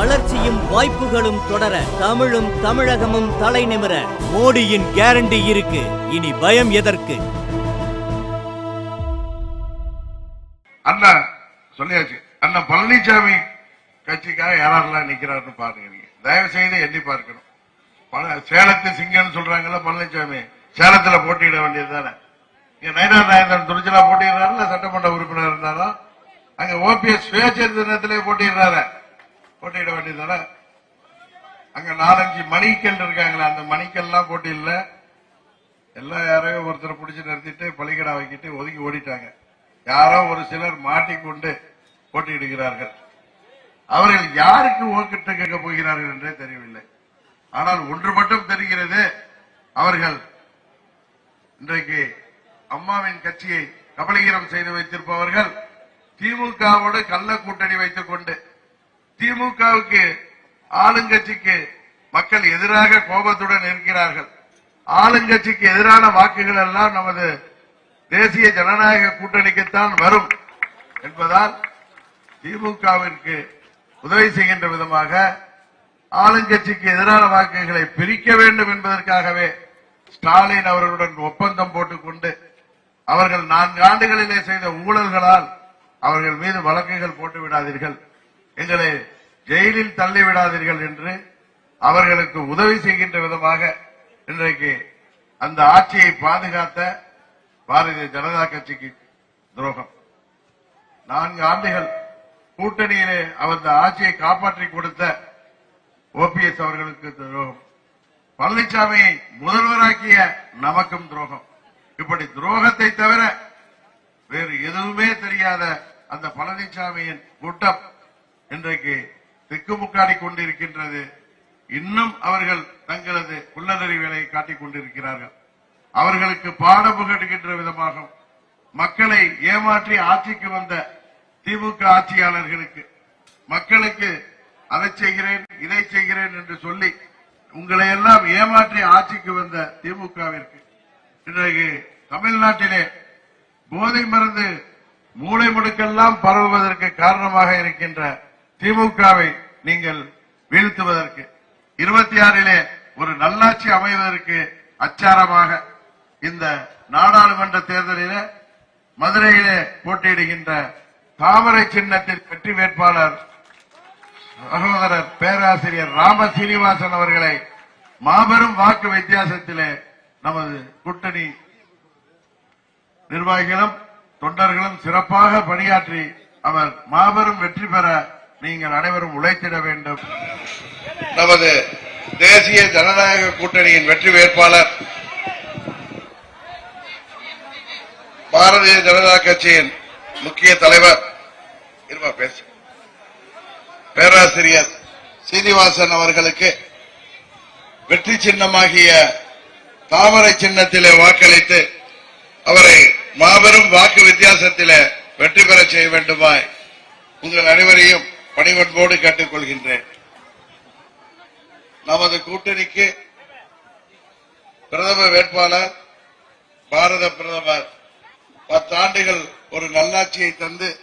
வளர்ச்சியும் வாய்ப்புகளும் தொடர தமிழும் தமிழகமும் தலை நிமிர மோடியின் கேரண்டி இருக்கு. இனி பயம் எதற்கு? அண்ணா சொல்லியாச்சு. அண்ணா பழனிசாமி கட்சிக்காக யாரெல்லாம் நிக்கிறாருன்னு பாருங்க தயவு செய்து எண்ணி பார்க்கணும். பல- சேலத்து சிங்கம்னு சொல்றாங்கல்ல பழனிசாமி சேலத்துல போட்டியிட வேண்டியது தானே இங்க நயனா நாயந்தன் துணிச்சலா போட்டிடுறாருல சட்டமன்ற உறுப்பினர் இருந்தாலும் அங்க ஓபிஎஸ் சுயேட்சை தினத்திலே போட்டிடுறாரு போட்டியிட வேண்டியது அங்க நாலஞ்சு மணிக்கல் இருக்காங்களே அந்த மணிக்கல்லாம் போட்டி இல்ல. எல்லாம் யாரையும் ஒருத்தரை பிடிச்சு நிறுத்திட்டு பலிகடா வைக்கிட்டு ஒதுக்கி ஓடிட்டாங்க. யாரோ ஒரு சிலர் மாட்டிக்கொண்டு போட்டியிடுகிறார்கள். அவர்கள் யாருக்கு ஓக்கிட்டு கேட்க போகிறார்கள் என்றே தெரியவில்லை. ஆனால் ஒன்று மட்டும் தெரிகிறது அவர்கள் இன்றைக்கு அம்மாவின் கட்சியை கபலீகரம் செய்து வைத்திருப்பவர்கள் திமுகவோடு கள்ள கூட்டணி வைத்துக் கொண்டு திமுகவுக்கு ஆளுங்கட்சிக்கு மக்கள் எதிராக கோபத்துடன் இருக்கிறார்கள். ஆளுங்கட்சிக்கு எதிரான வாக்குகள் எல்லாம் நமது தேசிய ஜனநாயக கூட்டணிக்குத்தான் வரும் என்பதால் திமுகவிற்கு உதவி செய்கின்ற விதமாக ஆளுங்கட்சிக்கு எதிரான வாக்குகளை பிரிக்க வேண்டும் என்பதற்காகவே ஸ்டாலின் அவர்களுடன் ஒப்பந்தம் போட்டுக்கொண்டு அவர்கள் நான்கு ஆண்டுகளிலே செய்த ஊழல்களால் அவர்கள் மீது வழக்குகள் போட்டு விடாதீர்கள் எங்களை ஜெயிலில் தள்ளி விடாதீர்கள் என்று அவர்களுக்கு உதவி செய்கின்ற விதமாக இன்றைக்கு அந்த ஆட்சியை பாதுகாத்த பாரதிய ஜனதா கட்சிக்கு துரோகம். நான்கு ஆண்டுகள் கூட்டணியிலே அவர் ஆட்சியை காப்பாற்றி கொடுத்த ஓபிஎஸ் அவர்களுக்கு துரோகம். பழனிசாமியை முதல்வராக்கிய நமக்கும் துரோகம். இப்படி துரோகத்தை தவிர வேறு எதுவுமே தெரியாத அந்த பழனிசாமியின் கூட்டம் இன்றைக்கு திக்குமுக்காடி கொண்டிருக்கின்றது. இன்னும் அவர்கள் தங்களது உள்ளநறி வேலையை காட்டிக் கொண்டிருக்கிறார்கள். அவர்களுக்கு பாடம் புகட்டுகின்ற விதமாகும். மக்களை ஏமாற்றி ஆட்சிக்கு வந்த திமுக ஆட்சியாளர்களுக்கு மக்களுக்கு அதை செய்கிறேன் இதை செய்கிறேன் என்று சொல்லி உங்களை எல்லாம் ஏமாற்றி ஆட்சிக்கு வந்த திமுகவிற்கு இன்றைக்கு தமிழ்நாட்டிலே போதை மருந்து மூளை முடுக்கெல்லாம் பரவுவதற்கு காரணமாக இருக்கின்ற திமுகவை நீங்கள் வீழ்த்துவதற்கு இருபத்தி ஆறிலே ஒரு நல்லாட்சி அமைவதற்கு அச்சாரமாக இந்த நாடாளுமன்ற தேர்தலிலே மதுரையிலே போட்டியிடுகின்ற தாமரை சின்னத்தின் வெற்றி வேட்பாளர் சகோதரர் பேராசிரியர் ராம சீனிவாசன் அவர்களை மாபெரும் வாக்கு வித்தியாசத்திலே நமது கூட்டணி நிர்வாகிகளும் தொண்டர்களும் சிறப்பாக பணியாற்றி அவர் மாபெரும் வெற்றி பெற நீங்கள் அனைவரும் உழைத்திட வேண்டும். நமது தேசிய ஜனநாயக கூட்டணியின் வெற்றி வேட்பாளர் பாரதிய ஜனதா கட்சியின் முக்கிய தலைவர் இருமா பேசு. பேராசிரியர் சீனிவாசன் அவர்களுக்கு வெற்றி சின்னமாகிய தாமரை சின்னத்திலே வாக்களித்து அவரை மாபெரும் வாக்கு வித்தியாசத்திலே வெற்றி பெற செய்ய வேண்டுமாய் உங்கள் அனைவரையும் பணிவன்போடு கேட்டுக்கொள்கின்றேன். நமது கூட்டணிக்கு பிரதம வேட்பாளர் பாரத பிரதமர் பத்தாண்டுகள் ஒரு நல்லாட்சியை தந்து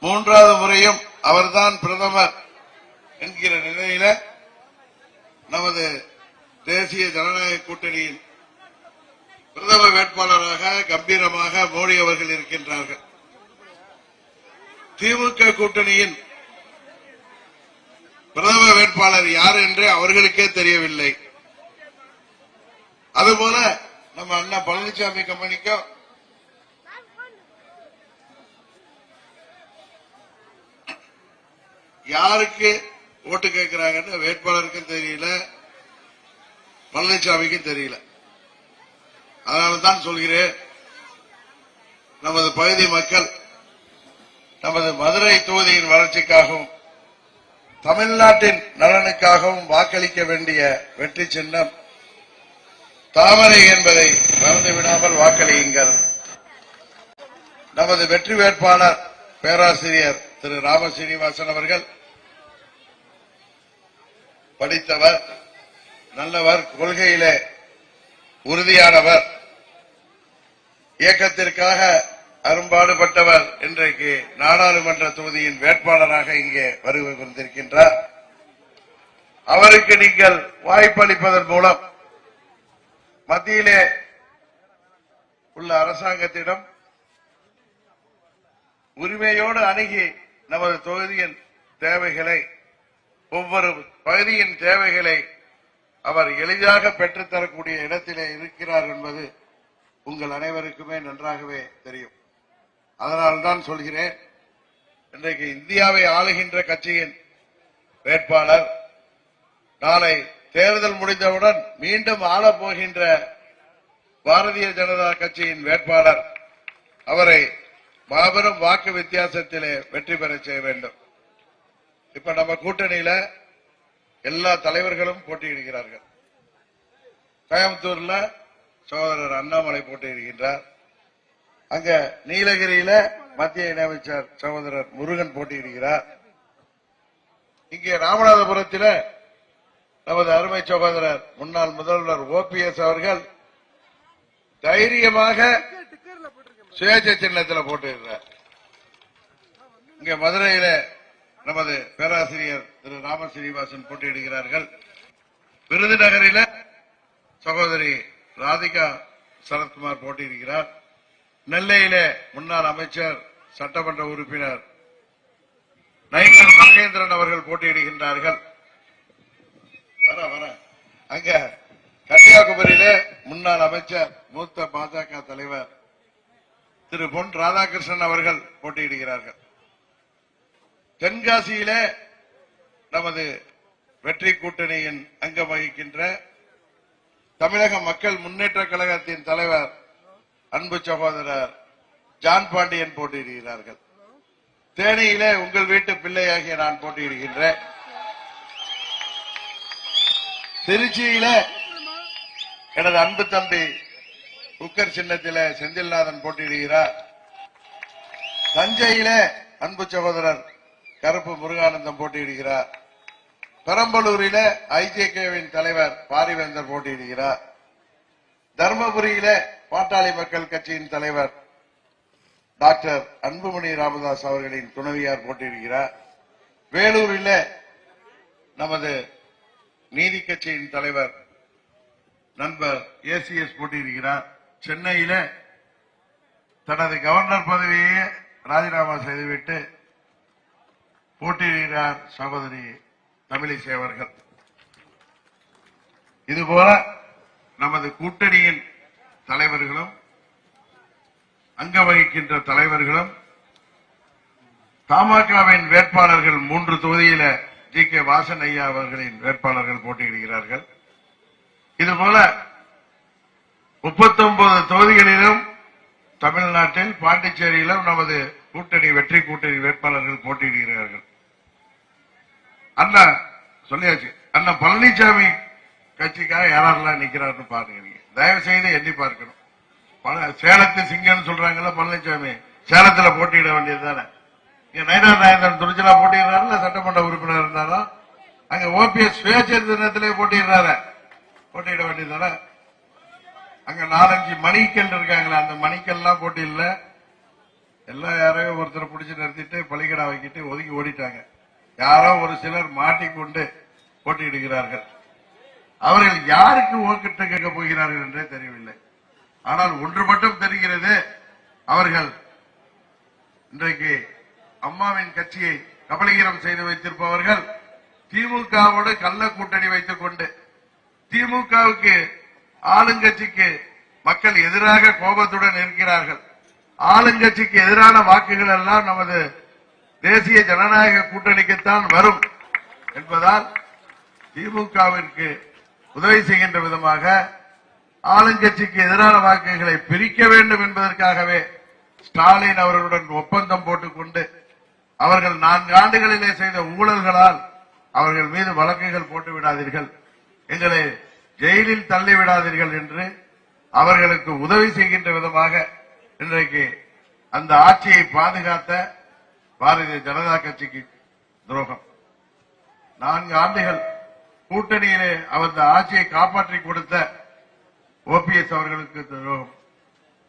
மூன்றாவது முறையும் அவர்தான் பிரதமர் என்கிற நிலையில நமது தேசிய ஜனநாயக கூட்டணியின் பிரதம வேட்பாளராக கம்பீரமாக மோடி அவர்கள் இருக்கின்றார்கள். திமுக கூட்டணியின் பிரதம வேட்பாளர் யார் என்று அவர்களுக்கே தெரியவில்லை. அதுபோல நம்ம அண்ணா பழனிசாமி கம்பெனிக்கும் யாருக்கு ஓட்டு கேட்கிறாங்கன்னு வேட்பாளருக்கும் தெரியல பழனிசாமிக்கும் தெரியல. அதனால தான் சொல்கிறேன் நமது பகுதி மக்கள் நமது மதுரை தொகுதியின் வளர்ச்சிக்காகவும் தமிழ்நாட்டின் நலனுக்காகவும் வாக்களிக்க வேண்டிய வெற்றி சின்னம் தாமரை என்பதை மறந்துவிடாமல் வாக்களியுங்கள். நமது வெற்றி வேட்பாளர் பேராசிரியர் திரு ராம சீனிவாசன் அவர்கள் படித்தவர் நல்லவர் கொள்கையிலே உறுதியானவர். இயக்கத்திற்காக அரும்பாடுபட்டவர் இன்றைக்கு நாடாளுமன்ற தொகுதியின் வேட்பாளராக இங்கே வருகை கொண்டிருக்கின்றார் அவருக்கு நீங்கள் வாய்ப்பளிப்பதன் மூலம் மத்தியிலே உள்ள அரசாங்கத்திடம் உரிமையோடு அணுகி நமது தொகுதியின் தேவைகளை ஒவ்வொரு பகுதியின் தேவைகளை அவர் எளிதாக பெற்றுத்தரக்கூடிய இடத்திலே இருக்கிறார் என்பது உங்கள் அனைவருக்குமே நன்றாகவே தெரியும். அதனால்தான் சொல்கிறேன் இன்றைக்கு இந்தியாவை ஆளுகின்ற கட்சியின் வேட்பாளர் நாளை தேர்தல் முடிந்தவுடன் மீண்டும் ஆளப் போகின்ற பாரதிய ஜனதா கட்சியின் வேட்பாளர் அவரை மாபெரும் வாக்கு வித்தியாசத்திலே வெற்றி பெற செய்ய வேண்டும். இப்ப நம்ம கூட்டணியில எல்லா தலைவர்களும் போட்டியிடுகிறார்கள். கோயம்புத்தூர்ல சகோதரர் அண்ணாமலை போட்டியிடுகின்றார். அங்க நீலகிரியில மத்திய இணையமைச்சர் சகோதரர் முருகன் போட்டியிடுகிறார். இங்கே ராமநாதபுரத்தில் நமது அருமை சகோதரர் முன்னாள் முதல்வர் ஓபிஎஸ் அவர்கள் தைரியமாக சுயேட்சை சின்னத்தில் போட்டிருக்கிறார் இங்க மதுரையில நமது பேராசிரியர் திரு ராம சீனிவாசன் போட்டியிடுகிறார்கள். விருதுநகரில சகோதரி ராதிகா சரத்குமார் போட்டியிடுகிறார். நெல்லையில முன்னாள் அமைச்சர் சட்டமன்ற உறுப்பினர் நயினார் மகேந்திரன் அவர்கள் போட்டியிடுகின்றார்கள். வர வர. அங்க கன்னியாகுமரியில முன்னாள் அமைச்சர் மூத்த பாஜக தலைவர் திரு பொன் ராதாகிருஷ்ணன் அவர்கள் போட்டியிடுகிறார்கள். தென்காசியில நமது வெற்றி கூட்டணியின் அங்கம் வகிக்கின்ற தமிழக மக்கள் முன்னேற்ற கழகத்தின் தலைவர் அன்பு சகோதரர் ஜான் பாண்டியன் போட்டியிடுகிறார்கள். தேனியிலே உங்கள் வீட்டு பிள்ளையாகிய நான் போட்டியிடுகின்றேன். திருச்சியில எனது அன்பு தம்பி குக்கர் சின்னத்தில செந்தில்நாதன் போட்டியிடுகிறார். தஞ்சையில அன்பு சகோதரர் கருப்பு முருகானந்தம் போட்டியிடுகிறார். பெரம்பலூரில ஐஜேகேவின் தலைவர் பாரிவேந்தர் போட்டியிடுகிறார். தர்மபுரியில பாட்டாளி மக்கள் கட்சியின் தலைவர் டாக்டர் அன்புமணி ராமதாஸ் அவர்களின் துணைவியார் போட்டியிருக்கிறார் வேலூரில் நமது நீதி கட்சியின் தலைவர் நண்பர் ஏசிஎஸ் போட்டியிருக்கிறார் சென்னையில தனது கவர்னர் பதவியை ராஜினாமா செய்துவிட்டு போட்டியிடுகிறார் சகோதரி தமிழிசை அவர்கள். இதுபோல நமது கூட்டணியின் தலைவர்களும் அங்க வகிக்கின்ற தலைவர்களும் தமாகவின் வேட்பாளர்கள் மூன்று தொகுதியில ஜி கே வாசன் ஐயா அவர்களின் வேட்பாளர்கள் போட்டியிடுகிறார்கள். இதுபோல முப்பத்தொன்பது தொகுதிகளிலும் தமிழ்நாட்டில் பாண்டிச்சேரியிலும் நமது கூட்டணி வெற்றி கூட்டணி வேட்பாளர்கள் போட்டியிடுகிறார்கள். அண்ணா சொல்லியாச்சு. அண்ணா பழனிசாமி கட்சிக்காக யாரெல்லாம் நிக்கிறாருன்னு பாருங்க நீங்க. தயவு செய்து எண்ணி பார்க்கணும். சேலத்து சிங்கம்னு சொல்றாங்கல்ல பழனிசாமி சேலத்துல போட்டியிட வேண்டியது தானே இங்க நாயந்தன் துணிச்சலா போட்டியிடுறாருல சட்டமன்ற உறுப்பினர் இருந்தாலும் அங்க ஓபிஎஸ் சுயேட்சை தினத்திலே போட்டிடுறாரு போட்டியிட வேண்டியதுதானே? அங்க நாலஞ்சு மணிக்கல் இருக்காங்களே அந்த மணிக்கல்லாம் போட்டி இல்ல. எல்லாம் யாரையோ ஒருத்தரை பிடிச்சி நிறுத்திட்டு பலிகடா வைக்கிட்டு ஒதுக்கி ஓடிட்டாங்க. யாரோ ஒரு சிலர் மாட்டிக்கொண்டு போட்டியிடுகிறார்கள். அவர்கள் யாருக்கு ஓக்கிட்ட கேட்க போகிறார்கள் என்றே தெரியவில்லை. ஆனால் ஒன்று மட்டும் தெரிகிறது. அவர்கள் இன்றைக்கு அம்மாவின் கட்சியை கபலீகரம் செய்து வைத்திருப்பவர்கள் திமுகவோடு கள்ள கூட்டணி வைத்துக் கொண்டு திமுகவுக்கு ஆளுங்கட்சிக்கு மக்கள் எதிராக கோபத்துடன் இருக்கிறார்கள் ஆளுங்கட்சிக்கு எதிரான வாக்குகள் எல்லாம் நமது தேசிய ஜனநாயக கூட்டணிக்குத்தான் வரும் என்பதால் திமுகவிற்கு உதவி செய்கின்ற விதமாக ஆளுங்கட்சிக்கு எதிரான வாக்குகளை பிரிக்க வேண்டும் என்பதற்காகவே ஸ்டாலின் அவர்களுடன் ஒப்பந்தம் போட்டுக்கொண்டு அவர்கள் நான்கு ஆண்டுகளிலே செய்த ஊழல்களால் அவர்கள் மீது வழக்குகள் போட்டு விடாதீர்கள் எங்களை ஜெயிலில் தள்ளி விடாதீர்கள் என்று அவர்களுக்கு உதவி செய்கின்ற விதமாக இன்றைக்கு அந்த ஆட்சியை பாதுகாத்த பாரதிய ஜனதா கட்சிக்கு துரோகம். நான்கு ஆண்டுகள் கூட்டணியிலே அவர் ஆட்சியை காப்பாற்றி கொடுத்த ஓபிஎஸ் அவர்களுக்கு துரோகம்.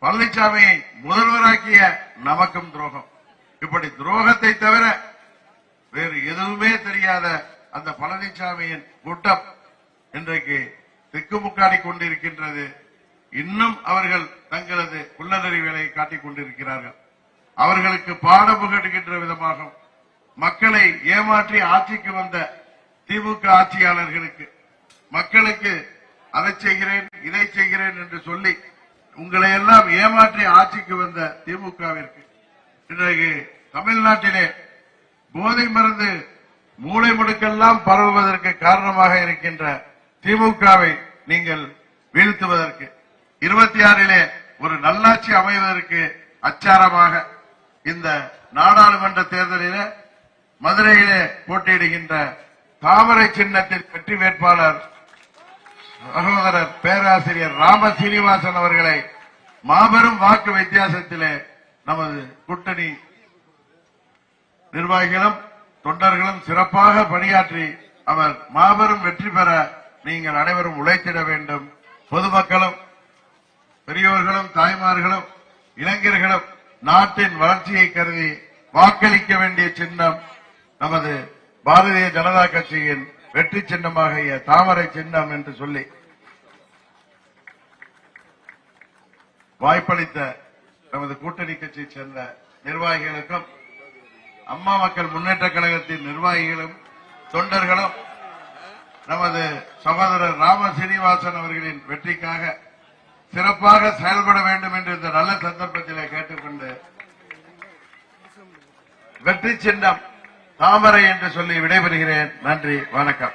பழனிசாமியை முதல்வராக்கிய நமக்கும் துரோகம். இப்படி துரோகத்தை தவிர வேறு எதுவுமே தெரியாத அந்த பழனிசாமியின் கூட்டம் இன்றைக்கு திக்குமுக்காடி கொண்டிருக்கின்றது. இன்னும் அவர்கள் தங்களது குள்ளநெறி வேலையை காட்டிக் கொண்டிருக்கிறார்கள். அவர்களுக்கு பாடம் புகட்டுகின்ற விதமாகும் மக்களை ஏமாற்றி ஆட்சிக்கு வந்த திமுக ஆட்சியாளர்களுக்கு மக்களுக்கு அதை செய்கிறேன் இதை செய்கிறேன் என்று சொல்லி உங்களை எல்லாம் ஏமாற்றி ஆட்சிக்கு வந்த திமுகவிற்கு இன்றைக்கு தமிழ்நாட்டிலே போதை மருந்து மூளை முடுக்கெல்லாம் பரவுவதற்கு காரணமாக இருக்கின்ற திமுகவை நீங்கள் வீழ்த்துவதற்கு இருபத்தி ஆறிலே ஒரு நல்லாட்சி அமைவதற்கு அச்சாரமாக இந்த நாடாளுமன்ற தேர்தலிலே மதுரையிலே போட்டியிடுகின்ற தாமரை சின்னத்தில் வெற்றி வேட்பாளர் சகோதரர் பேராசிரியர் ராம சீனிவாசன் அவர்களை மாபெரும் வாக்கு வித்தியாசத்திலே நமது கூட்டணி நிர்வாகிகளும் தொண்டர்களும் சிறப்பாக பணியாற்றி அவர் மாபெரும் வெற்றி பெற நீங்கள் அனைவரும் உழைத்திட வேண்டும். பொதுமக்களும் பெரியோர்களும் தாய்மார்களும் இளைஞர்களும் நாட்டின் வளர்ச்சியை கருதி வாக்களிக்க வேண்டிய சின்னம் நமது பாரதிய ஜனதா கட்சியின் வெற்றி சின்னமாகிய தாமரை சின்னம் என்று சொல்லி வாய்ப்பளித்த நமது கூட்டணி கட்சியைச் சேர்ந்த நிர்வாகிகளுக்கும் அம்மா மக்கள் முன்னேற்ற கழகத்தின் நிர்வாகிகளும் தொண்டர்களும் நமது சகோதரர் ராம சீனிவாசன் அவர்களின் வெற்றிக்காக சிறப்பாக செயல்பட வேண்டும் என்று இந்த நல்ல சந்தர்ப்பத்தில் கேட்டுக்கொண்டு வெற்றி சின்னம் தாமரை என்று சொல்லி விடைபெறுகிறேன். நன்றி வணக்கம்.